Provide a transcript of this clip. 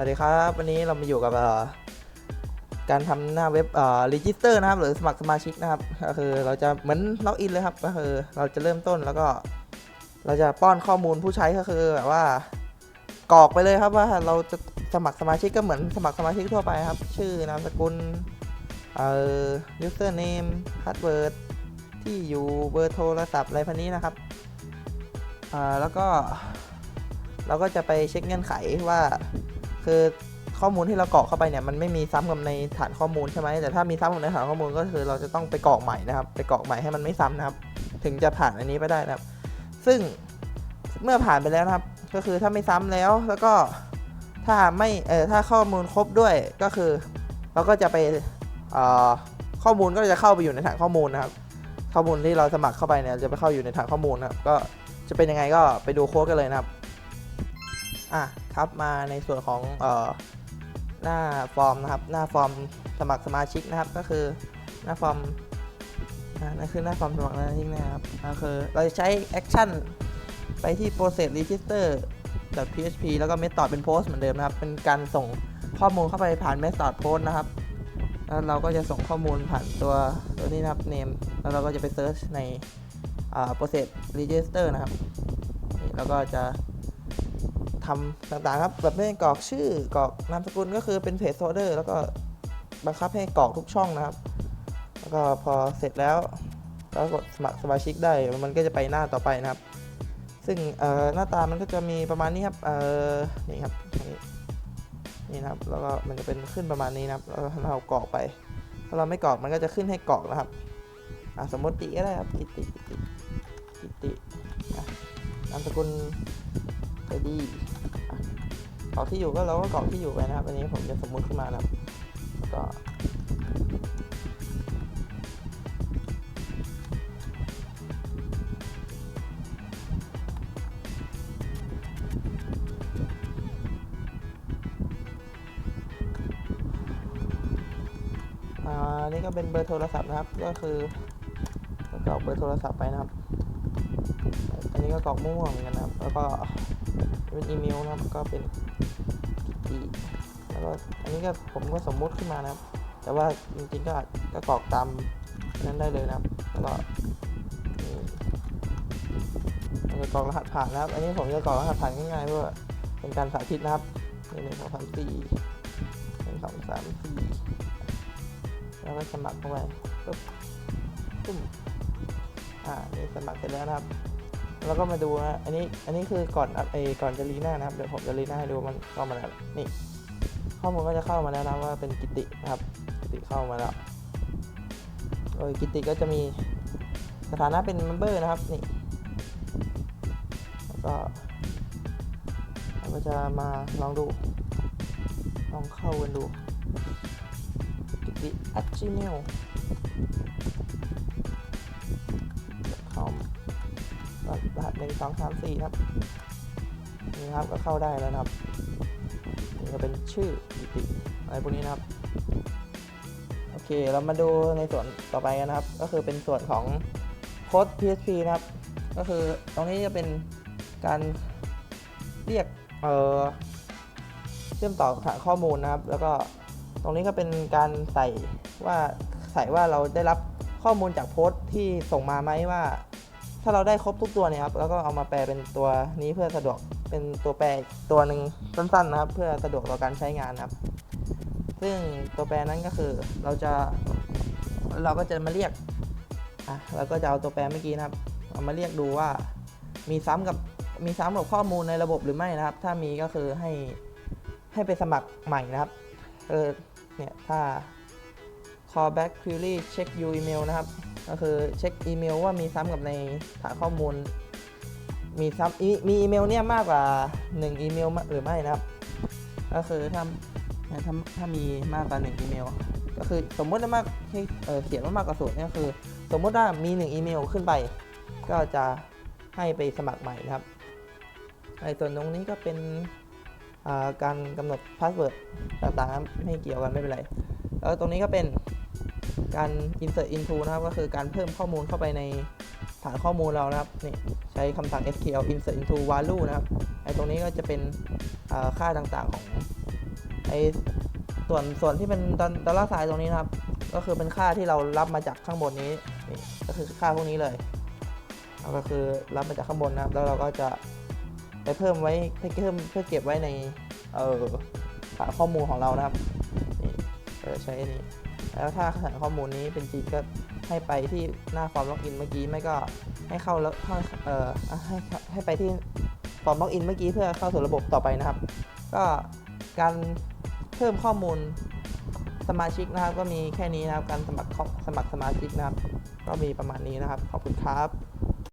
วัสดีครับ วันนี้เรามาอยู่กับการทำหน้าเว็บเอ่อ register นะครับ หรือสมัครสมาชิกนะครับ ก็คือเราจะเหมือนล็อกอินเลยครับ ก็คือเราจะเริ่มต้นแล้วก็ เราจะป้อนข้อมูลผู้ใช้ก็คือแบบว่ากรอกไปเลยครับว่าเราจะสมัครสมาชิกก็เหมือนสมัครสมาชิกทั่วไปครับ ชื่อนามสกุลเอ่อ user name password ที่อยู่เบอร์โทรศัพท์อะไรพันนี้นะครับอ่าแล้วก็เราก็จะไปเช็คเงื่อนไขว่า คือข้อมูลที่เรากรอกเข้าไปเนี่ยมันไม่มีซ้ำกับในฐานข้อมูลใช่ไหมแต่ถ้ามีซ้ำกับในฐานข้อมูลก็คือเราจะต้องไปกรอกใหม่นะครับ ไปกรอกใหม่ให้มันไม่ซ้ำนะครับ ถึงจะผ่านอันนี้ไปได้นะครับ ซึ่งเมื่อผ่านไปแล้วนะครับ ก็คือถ้าไม่ซ้ำแล้วแล้วก็ถ้าไม่เออถ้าข้อมูลครบด้วยก็คือ เราก็จะไปเอ่อข้อมูลก็จะเข้าไปอยู่ในฐานข้อมูลนะครับ ข้อมูลที่เราสมัครเข้าไปเนี่ยจะไปเข้าอยู่ในฐานข้อมูลนะครับ ก็จะเป็นยังไงก็ไปดูโค้ดกันเลยนะครับอะ ครับมาในส่วนของเอ่อหน้าฟอร์มนะครับ หน้าฟอร์มสมัครสมาชิกนะครับ ก็คือหน้าฟอร์มนั่นคือหน้าฟอร์มสมัครสมาชิกนะครับก็คือเราจะใช้แอคชั่นไปที่ process register php แล้วก็ method เป็น post เหมือนเดิมนะครับ เป็นการส่งข้อมูลเข้าไปผ่าน method post นะครับ แล้วเราก็จะส่งข้อมูลผ่านตัวตัวนี้นะครับ name แล้วเราก็จะไป search ใน process register นะครับนี่แล้วก็จะ ทำต่างๆครับแบบไม่กรอกชื่อกรอกนามสกุลก็คือเป็นเพจโซเดอร์ แล้วก็บังคับให้กรอกทุกช่องนะครับ แล้วก็พอเสร็จแล้วก็กดสมัครสมาชิกได้มันก็จะไปหน้าต่อไปนะครับ ซึ่งหน้าตามันก็จะมีประมาณนี้ครับนี่ครับนี่นะครับแล้วก็มันจะเป็นขึ้นประมาณนี้นะครับแล้วเรากรอกไป ถ้าเราไม่กรอกมันก็จะขึ้นให้กรอกนะครับสมมติติก็ได้ครับกิติกิติกิตินามสกุล ไปดีเกรอกที่อยู่ก็เราก็เกรอกที่อยู่ไปนะครับ อันนี้ผมจะสมมุติขึ้นมานะครับก็อ่านี่ก็เป็นเบอร์โทรศัพท์นะครับ ก็คือก็กรอกเบอร์โทรศัพท์ไปนะครับ อันนี้ก็กรอกม่วงเหมือนกันนะครับ แล้วก็ เป็นอีเมลนะครับก็เป็นกิติแล้วก็อันนี้ก็ผมก็สมมุติขึ้นมานะครับ แต่ว่าจริงๆก็ก็กรอกตามนั้นได้เลยนะครับแล้วก็นี่แล้วก็กรอกรหัสผ่านนะครับ อันนี้ผมจะกรอกรหัสผ่านง่ายๆเพื่อเป็นการสาธิตนะครับหนึ่งสองสามสี่หนึ่งสองสามสี่แล้วก็สมัครเข้าไปปุ๊บปุ้มอ่านี่สมัครเสร็จแล้วนะครับ แล้วก็มาดูนะอันนี้อันนี้คือก่อนอัพเอก่อนจะรีหน้านะครับเดี๋ยวผมจะรีหน้าให้ดูมันเข้ามาแล้วนี่ข้อมูลก็จะเข้ามาแล้วนะว่าเป็นกิตินะครับ กิติเข้ามาแล้วโดยกิติก็จะมีสถานะเป็นเมมเบอร์นะครับนี่แล้วก็เราก็จะมาลองดู ลองเข้ากันดูกิติ at gmail com นึ่งสองสามสี่ครับนี่ครับก็เข้าได้แล้วนะครับนี่ก็เป็นชื่อกิติอะไรพวกนี้นะครับโอเคเรามาดูในส่วนต่อไปกันนะครับ ก็คือเป็นส่วนของโค้ด PHP นะครับ ก็คือตรงนี้จะเป็นการเรียกเอ่อเชื่อมต่อฐานข้อมูลนะครับ แล้วก็ตรงนี้ก็เป็นการใส่ว่าใส่ว่าเราได้รับข้อมูลจากโพสต์ที่ส่งมาไหมว่า ถ้าเราได้ครบทุกตัวเนี่ยครับแล้วก็เอามาแปลเป็นตัวนี้เพื่อสะดวกเป็นตัวแปลตัวหนึ่งสั้นๆนะครับ เพื่อสะดวกต่อการใช้งานนะครับ ซึ่งตัวแปรนั้นก็คือเราจะเราก็จะมาเรียกอะเราก็จะเอาตัวแปรเมื่อกี้นะครับ เอามาเรียกดูว่ามีซ้ำกับมีซ้ำกับข้อมูลในระบบหรือไม่นะครับ ถ้ามีก็คือให้ให้ไปสมัครใหม่นะครับเออเนี่ยถ้า callback query check you email นะครับ ก็คือเช็คอีเมลว่ามีซ้ำกับในฐานข้อมูล มีซ้ำอีมีอีเมลเนี่ยมากกว่า 1 อีเมลหรือไม่นะครับ ก็คือถ้าถ้าถ้ามีมากกว่า 1 อีเมล ก็คือสมมติว่ามากให้เขียนว่ามากกว่าศูนย์เนี่ยคือ สมมติว่ามี 1 อีเมลขึ้นไป ก็จะให้ไปสมัครใหม่นะครับไอ้ส่วนตรงนี้ก็เป็นาการกำหนดพาสเวิร์ดต่างๆไม่เกี่ยวกันไม่เป็นไรแล้วตรงนี้ก็เป็น การ insert into นะครับ ก็คือการเพิ่มข้อมูลเข้าไปในฐานข้อมูลเรานะครับนี่ใช้คำสั่ง SQL insert into value นะครับไอ้ตรงนี้ก็จะเป็นค่าต่างๆของไอส่วนส่วนที่เป็นดอลลาร์ไซน์ตรงนี้นะครับ ก็คือเป็นค่าที่เรารับมาจากข้างบนนี้นี่ก็คือค่าพวกนี้เลยก็คือรับมาจากข้างบนนะครับ แล้วเราก็จะไปเพิ่มไว้เพื่อเพิ่มเพื่อเก็บไว้ในเออฐานข้อมูลของเรานะครับนี่ใช้นนี้ แล้วถ้าฐานข้อมูลนี้เป็นจริงก็ให้ไปที่หน้าฟอร์มล็อกอินเมื่อกี้ไม่ก็ให้เข้าแล้วเข้าเอ่อให้ให้ไปที่ฟอร์มล็อกอินเมื่อกี้เพื่อเข้าสู่ระบบต่อไปนะครับ ก็การเพิ่มข้อมูลสมาชิกนะครับ ก็มีแค่นี้นะครับการสมัครสมัครสมาชิกนะครับ ก็มีประมาณนี้นะครับ ขอบคุณครับ